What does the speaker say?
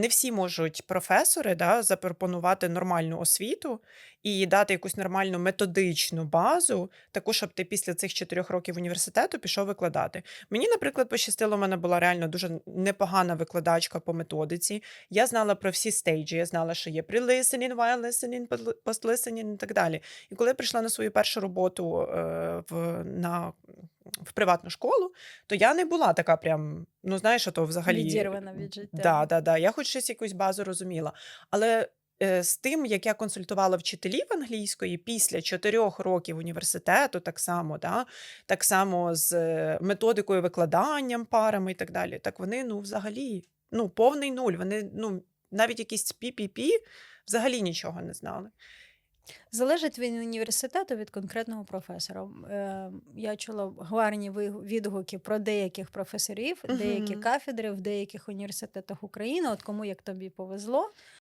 не всі можуть професори да, запропонувати нормальну освіту і дати якусь нормальну методичну базу, таку, щоб ти після цих чотирьох років університету пішов викладати. Мені, наприклад, пощастило, у мене була реально дуже непогана викладачка по методиці. Я знала про всі стейджі, я знала, що є pre-listening, while listening, post-listening і так далі. І коли я прийшла на свою першу роботу е, в, на, в приватну школу, то я не була така прям, ну знаєш, а то взагалі. Відірвана від життя. Да, да, да. Я хоч щось якусь базу розуміла. Але е, з тим, як я консультувала вчителів англійської після чотирьох років університету, так само, да, так само з е, методикою викладанням парами і так далі, так вони ну взагалі ну, повний нуль. Вони ну, навіть якісь PPP взагалі нічого не знали. Залежить від університету від конкретного професора. Е, Я чула гарні відгуки про деяких професорів, деякі кафедри в деяких університетах України. От кому як тобі повезло,